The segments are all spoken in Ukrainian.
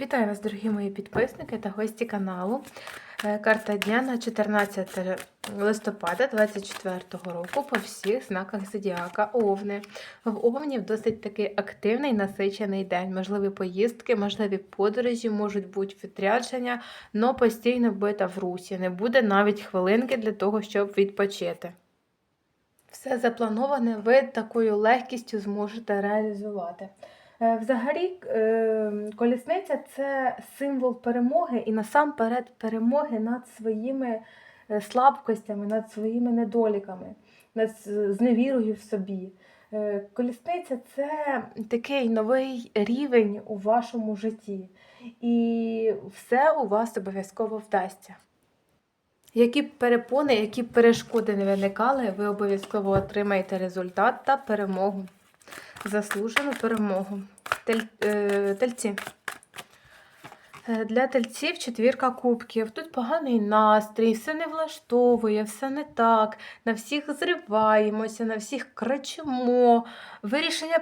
Вітаю вас, дорогі мої підписники та гості каналу. Е, Карта дня на 14 листопада 2024 року по всіх знаках зодіака Овни. В Овнів досить такий активний насичений день. Можливі поїздки, можливі подорожі, можуть бути відрядження, але постійно бита в русі. Не буде навіть хвилинки для того, щоб відпочити. Все заплановане, ви такою легкістю зможете реалізувати. Е, Взагалі, е, колісниця це символ перемоги і насамперед перемоги над своїми е, слабкостями, над своїми недоліками, над зневірою в собі. Колісниця це такий новий рівень у вашому житті, і все у вас обов'язково вдасться. Які б перепони, які б перешкоди не виникали, ви обов'язково отримаєте результат та перемогу. Заслужену перемогу. Тель, е, тельці. Е, Для тельців четвірка кубків. Тут поганий настрій, все не влаштовує, все не так. На всіх зриваємося, на всіх кричимо. Вирішення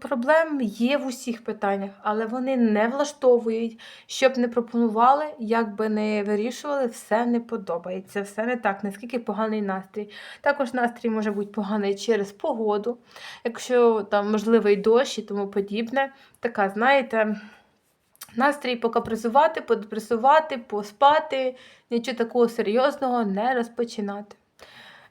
проблем є в усіх питаннях, але вони не влаштовують. Щоб не пропонували, як би не вирішували, все не подобається, все не так, наскільки поганий настрій. Також настрій може бути поганий через погоду, якщо там можливий дощ і тому подібне. Така, знаєте. Настрій покапризувати, подепресувати, поспати, нічого такого серйозного не розпочинати.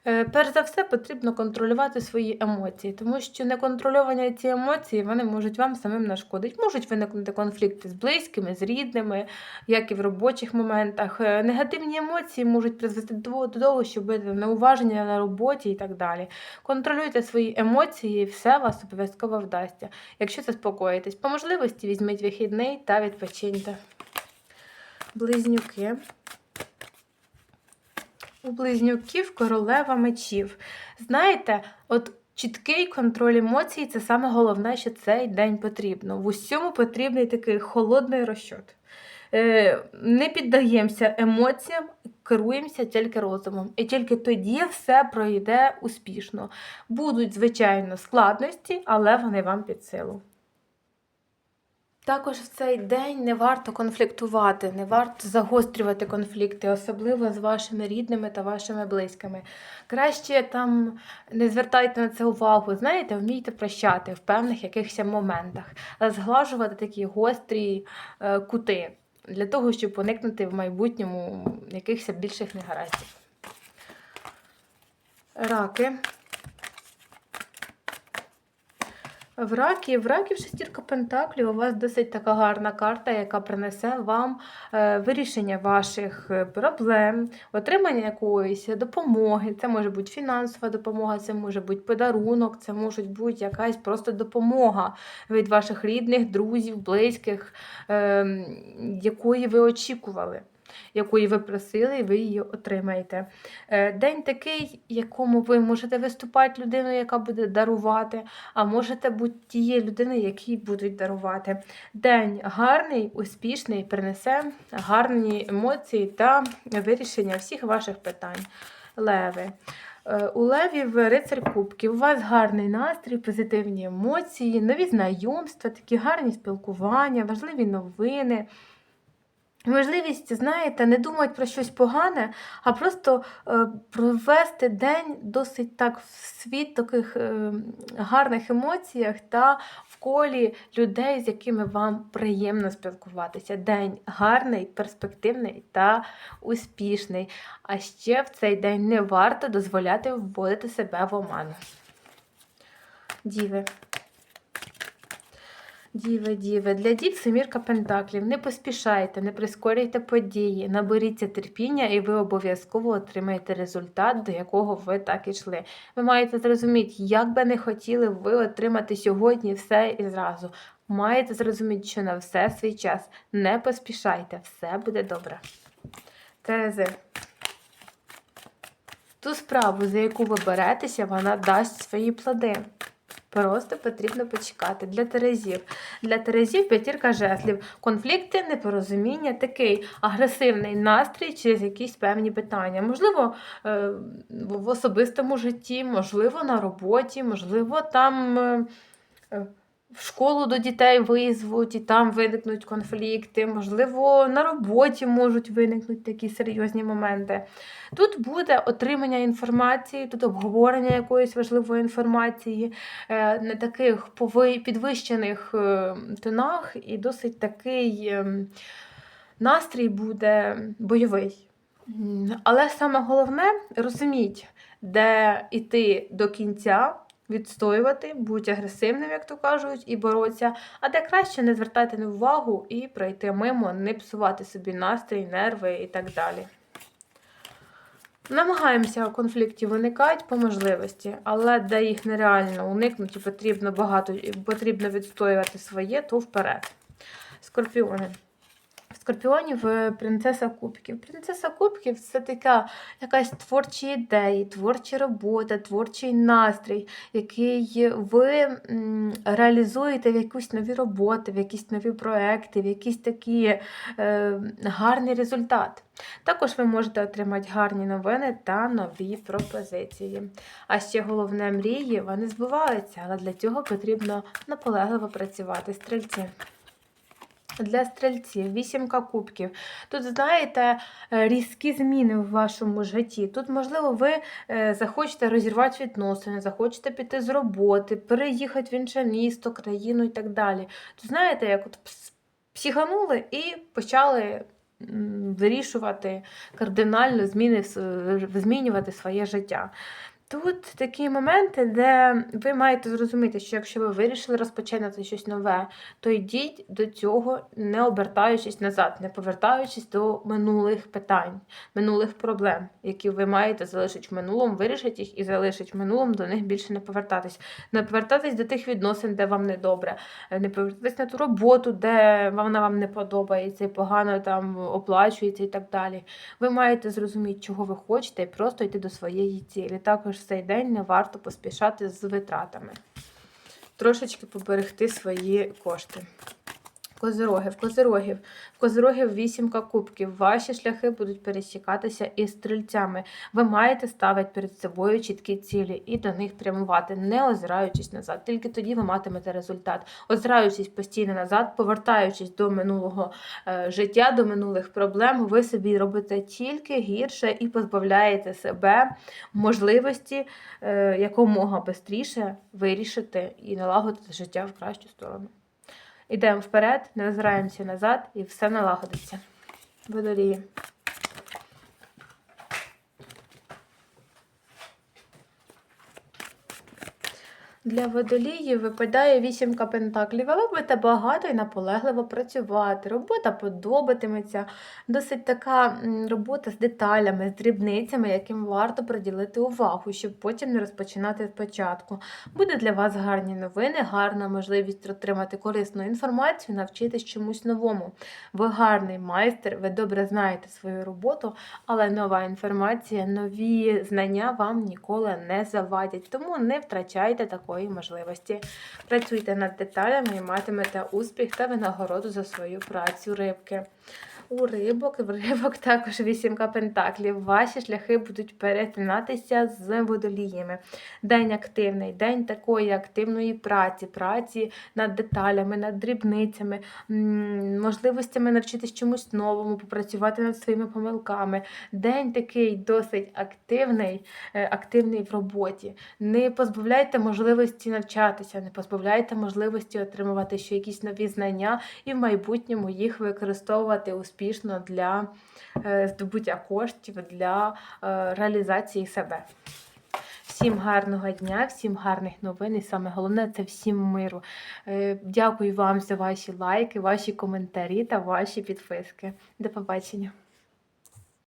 Е, Перш за все, потрібно контролювати свої емоції, тому що неконтрольовані ці емоції вони можуть вам самим нашкодити. Можуть виникнути конфлікти з близькими, з рідними, як і в робочих моментах. Е, Негативні емоції можуть призвести до того, що буде неуваження на роботі і так далі. Контролюйте свої емоції, і все вас обов'язково вдасться. Якщо заспокоїтесь, по можливості візьміть вихідний та відпочиньте. Близнюки. У близнюків королева мечів. Знаєте, от чіткий контроль емоцій це саме головне, що цей день потрібно. В усьому потрібний такий холодний розчот. Е, не піддаємося емоціям, керуємося тільки розумом. І тільки тоді все пройде успішно. Будуть, звичайно, складності, але вони вам під силу. Також в цей день не варто конфліктувати, не варто загострювати конфлікти, особливо з вашими рідними та вашими близькими. Краще там не звертайте на це увагу, знаєте, вмійте прощати в певних якихось моментах, зглажувати такі гострі е, кути для того, щоб уникнути в майбутньому якихось більших негараздів. Раки. В ракі, в раків шестірка пентаклів у вас досить така гарна карта, яка принесе вам е, вирішення ваших е, проблем, отримання якоїсь допомоги. Це може бути фінансова допомога, це може бути подарунок, це може бути якась просто допомога від ваших рідних, друзів, близьких, е, якої ви очікували. Якої ви просили, і ви її отримаєте. Е, День такий, якому ви можете виступати людиною, яка буде дарувати, а можете бути тією людиною, якій будуть дарувати. День гарний, успішний, принесе гарні емоції та вирішення всіх ваших питань. Леви. Е, У левів рицар кубків. У вас гарний настрій, позитивні емоції, нові знайомства, такі гарні спілкування, важливі новини. Можливість, знаєте, не думати про щось погане, а просто е, провести день досить так в світ таких е, гарних емоціях та в колі людей, з якими вам приємно спілкуватися. День гарний, перспективний та успішний. А ще в цей день не варто дозволяти вводити себе в оману. Діви. Діви, діви, для дів семірка пентаклів. Не поспішайте, не прискорюйте події, наберіться терпіння, і ви обов'язково отримаєте результат, до якого ви так йшли. Ви маєте зрозуміти, як би не хотіли ви отримати сьогодні все і зразу. Маєте зрозуміти, що на все свій час. Не поспішайте, все буде добре. Терези. Ту справу, за яку ви беретеся, вона дасть свої плоди. Просто потрібно почекати для Терезів. Для Терезів п'ятірка жезлів. Конфлікти, непорозуміння, такий агресивний настрій через якісь певні питання. Можливо, е, в особистому житті, можливо, на роботі, можливо, там е, е, в школу до дітей визвуть, і там виникнуть конфлікти, можливо, на роботі можуть виникнути такі серйозні моменти. Тут буде отримання інформації, тут обговорення якоїсь важливої інформації е, на таких підвищених е, тонах, і досить такий ем, настрій буде бойовий. Але саме головне розуміть, де йти до кінця, відстоювати, будь агресивним, як то кажуть, і боротися, а де краще не звертати на увагу і пройти мимо, не псувати собі настрій, нерви і так далі. Намагаємося конфліктів уникати по можливості, але де їх нереально уникнути, потрібно багато потрібно відстоювати своє, то вперед. Скорпіони. Скорпіонів е, принцеса кубків. Принцеса кубків це така якась творчі ідеї, творча робота, творчий настрій, який ви реалізуєте в якусь нові роботи, в якісь нові проекти, в якийсь такий е, гарний результат. Також ви можете отримати гарні новини та нові пропозиції. А ще головне мрії, вони збуваються, але для цього потрібно наполегливо працювати стрільці. Для стрільців, вісімка кубків. Тут, знаєте, е, різкі зміни в вашому житті. Тут, можливо, ви е, захочете розірвати відносини, захочете піти з роботи, переїхати в інше місто, країну і так далі. Тут, знаєте, як от пс- психанули і почали вирішувати кардинально зміни, змінювати своє життя. Тут такі моменти, де ви маєте зрозуміти, що якщо ви вирішили розпочинати щось нове, то йдіть до цього, не обертаючись назад, не повертаючись до минулих питань, минулих проблем, які ви маєте залишити в минулому, вирішити їх і залишити в минулому, до них більше не повертатись. Не повертатись до тих відносин, де вам не добре, не повертатись на ту роботу, де вона вам не подобається і погано там оплачується і так далі. Ви маєте зрозуміти, чого ви хочете, і просто йти до своєї цілі. Також цей день не варто поспішати з витратами. Трошечки поберегти свої кошти. Козироги, в козирогів. В козирогів вісімка кубків. Ваші шляхи будуть пересікатися із стрільцями. Ви маєте ставити перед собою чіткі цілі і до них прямувати, не озираючись назад. Тільки тоді ви матимете результат. Озираючись постійно назад, повертаючись до минулого е, життя, до минулих проблем, ви собі робите тільки гірше і позбавляєте себе можливості е, якомога швидше вирішити і налагодити життя в кращу сторону. Йдемо вперед, не озираємося назад і все налагодиться. Водолії. Для водоліїв випадає вісімка пентаклів, але будете багато і наполегливо працювати. Робота подобатиметься. Досить така робота з деталями, з дрібницями, яким варто приділити увагу, щоб потім не розпочинати спочатку. Буде для вас гарні новини, гарна можливість отримати корисну інформацію, навчитись чомусь новому. Ви гарний майстер, ви добре знаєте свою роботу, але нова інформація, нові знання вам ніколи не завадять. Тому не втрачайте такої можливості. Працюйте над деталями і матимете успіх та винагороду за свою працю рибки. У рибок, в рибок також вісімка пентаклів. Ваші шляхи будуть перетинатися з водоліями. День активний, день такої активної праці, праці над деталями, над дрібницями, можливостями навчитись чомусь новому, попрацювати над своїми помилками. День такий досить активний, е, активний в роботі. Не позбавляйте можливості навчатися, не позбавляйте можливості отримувати ще якісь нові знання і в майбутньому їх використовувати успішно для е, здобуття коштів, для е, реалізації себе. Всім гарного дня, всім гарних новин і саме головне це всім миру. Е, Дякую вам за ваші лайки, ваші коментарі та ваші підписки. До побачення.